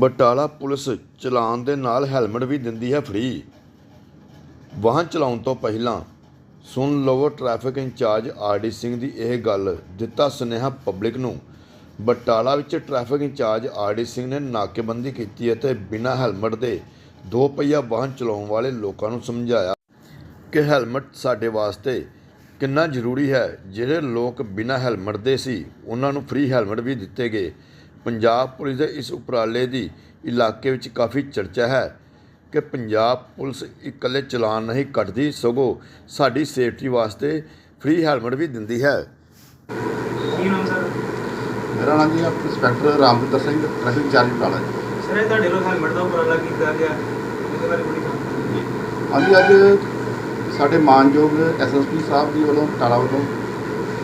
Batala police ਚਲਾਨ ਦੇ ਨਾਲ helmet ਵੀ ਦਿੰਦੀ ਹੈ ਫ੍ਰੀ। ਵਾਹਨ ਚਲਾਉਣ ਤੋਂ ਪਹਿਲਾਂ ਸੁਣ ਲਵੋ ਟ੍ਰੈਫਿਕ ਇੰਚਾਰਜ ਆਰਡੀ ਸਿੰਘ ਦੀ ਇਹ ਗੱਲ। ਦਿੱਤਾ ਸੁਨੇਹਾ ਪਬਲਿਕ ਨੂੰ। ਬਟਾਲਾ ਵਿੱਚ ਟ੍ਰੈਫਿਕ ਇੰਚਾਰਜ ਆਰਡੀ ਸਿੰਘ ਨੇ ਨਾਕੇਬੰਦੀ ਕੀਤੀ ਅਤੇ ਬਿਨਾਂ ਹੈਲਮਟ ਦੇ ਦੋ ਪਹੀਆ ਵਾਹਨ ਚਲਾਉਣ ਵਾਲੇ ਲੋਕਾਂ ਨੂੰ ਸਮਝਾਇਆ ਕਿ ਹੈਲਮਟ ਸਾਡੇ ਵਾਸਤੇ ਕਿੰਨਾ ਜ਼ਰੂਰੀ ਹੈ। ਜਿਹੜੇ ਲੋਕ ਬਿਨਾਂ ਹੈਲਮਟ ਦੇ ਸੀ, ਉਹਨਾਂ ਨੂੰ ਫ੍ਰੀ ਹੈਲਮਟ ਵੀ ਦਿੱਤੇ ਗਏ। ਪੰਜਾਬ ਪੁਲਿਸ ਦੇ ਇਸ ਉਪਰਾਲੇ ਦੀ ਇਲਾਕੇ ਵਿੱਚ ਕਾਫੀ ਚਰਚਾ ਹੈ ਕਿ ਪੰਜਾਬ ਪੁਲਿਸ ਇਕੱਲੇ ਚਲਾਨ ਨਹੀਂ ਕੱਟਦੀ ਸਗੋਂ ਸਾਡੀ ਸੇਫਟੀ ਵਾਸਤੇ ਫ੍ਰੀ ਹੈਲਮਟ ਵੀ ਦਿੰਦੀ ਹੈ। ਕੀ ਨਾਮ ਸਰ? ਮੇਰਾ ਨਾਮ ਜੀ inspector Ramvinder Singh traffic incharge Batala ji. Sir ਇਹ ਤੁਹਾਡੇ ਵੱਲੋਂ ਹੈਲਮਟ ਦਾ ਉਪਰਾਲਾ ਕੀਤਾ ਗਿਆ? ਇਹਦੇ ਬਾਰੇ ਥੋੜੀ ਜਾਣਕਾਰੀ ਹਾਂਜੀ ਅੱਜ ਸਾਡੇ ਮਾਨਯੋਗ ਐਸਐਸਪੀ ਸਾਹਿਬ ਜੀ ਵੱਲੋਂ ਬਟਾਲਾ ਵੱਲੋਂ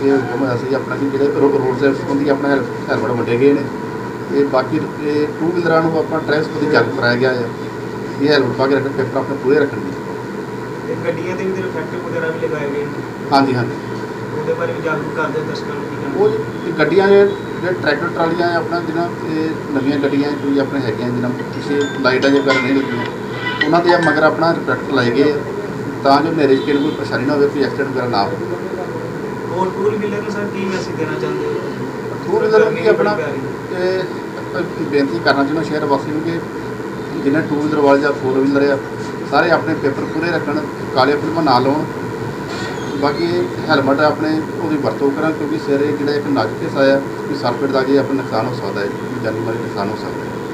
ਇਹ ਹੁਕਮ ਹੋਇਆ ਸੀ ਆਪਣਾ ਜਿਹੜੇ ਰੋਡ ਸੇਫਟੀ ਸੰਬੰਧੀ ਆਪਣਾ ਹੈਲ- ਹੈਲਮਟ ਵੰਡੇ ਗਏ ਨੇ। ਤੇ ਬਾਕੀ ਇਹ ਟੂ ਵੀਲਰਾਂ ਨੂੰ ਆਪਣਾ ਟ੍ਰੈਫਿਕ ਸੰਬੰਧੀ ਜਾਗਰੂਕ ਕਰਾਇਆ ਗਿਆ ਹੈ। ਇਹ ਹੈਲਮਟ ਪਾ ਕੇ ਰੱਖਣ ਪੇਪਰ ਆਪਣੇ ਪੂਰੇ ਰੱਖਣਗੇ ਤੇ ਗੱਡੀਆਂ ਦੇ ਵੀ ਰਿਫਲੈਕਟਰ ਵਗੈਰਾ ਵੀ ਲਗਾਏ ਗਏ ਹਾਂਜੀ ਹਾਂਜੀ। ਉਹਦੇ ਬਾਰੇ ਵੀ ਜਾਗਰੂਕ ਕਰਦੇ ਦਰਸ਼ਕਾਂ ਨੂੰ ਉਹ ਗੱਡੀਆਂ ਦੇ ਜਿਹੜੇ ਟਰੈਕਟਰ ਟਰਾਲੀਆਂ ਆਪਣਾ ਜਿਹਨਾਂ ਇਹ ਨਵੀਆਂ ਗੱਡੀਆਂ ਕੋਈ ਆਪਣੇ ਹੈਗੀਆਂ ਜਿਹਨਾਂ ਕਿਸੇ ਲਾਈਟਾਂ ਜੇ ਵਗੈਰਾ ਨਹੀਂ ਲੱਗੀਆਂ। ਉਹਨਾਂ ਦੇ ਮਗਰ ਆਪਣਾ ਰਿਫਲੈਕਟਰ ਲਾਏ ਗਏ ਤਾਂ ਜੋ ਹਨੇਰੇ 'ਚ ਕਿਸੇ ਨੂੰ ਕੋਈ ਪਰੇਸ਼ਾਨੀ ਨਾ ਹੋਵੇ ਕੋਈ ਐਕਸੀਡੈਂਟ ਵਗੈਰਾ ਨਾ ਹੋਵੇ। ਹੋਰ ਟੂਰ ਵੀਲਰ ਨੂੰ ਸਰ ਕੀ ਮੈਸੇਜ ਦੇਣਾ ਚਾਹੁੰਦੇ ਹੋ? ਟੂ ਵੀਲਰ ਨੂੰ ਆਪਣਾ ਬੜੀ ਬੇਨਤੀ ਕਰਨਾ ਚਾਹੁੰਦਾ ਸ਼ਹਿਰ ਵਾਸੀ ਨੂੰ ਕਿ ਜਿਹਨਾਂ ਟੂ ਵੀਲਰ ਵਾਲੇ ਜਾਂ ਫੋਰ ਵੀਲਰ ਆ, ਸਾਰੇ ਆਪਣੇ ਪੇਪਰ ਪੂਰੇ ਰੱਖਣ, ਕਾਲੇ ਫਿਲਮਾਂ ਨਾ ਲਾਉਣ। ਬਾਕੀ ਹੈਲਮਟ ਆਪਣੇ ਉਹਦੀ ਵਰਤੋਂ ਕਰਨ ਕਿਉਂਕਿ ਸਿਰੇ ਜਿਹੜਾ ਇੱਕ ਨਾਜ਼ੁਕ ਹਿੱਸਾ ਆ ਕਿ ਸਰਪਿਟ ਦਾ ਜੇ ਆਪਣਾ ਨੁਕਸਾਨ ਹੋ ਸਕਦਾ ਹੈ, ਜਾਨੀ ਮਾਲੀ ਨੁਕਸਾਨ ਹੋ ਸਕਦਾ ਹੈ।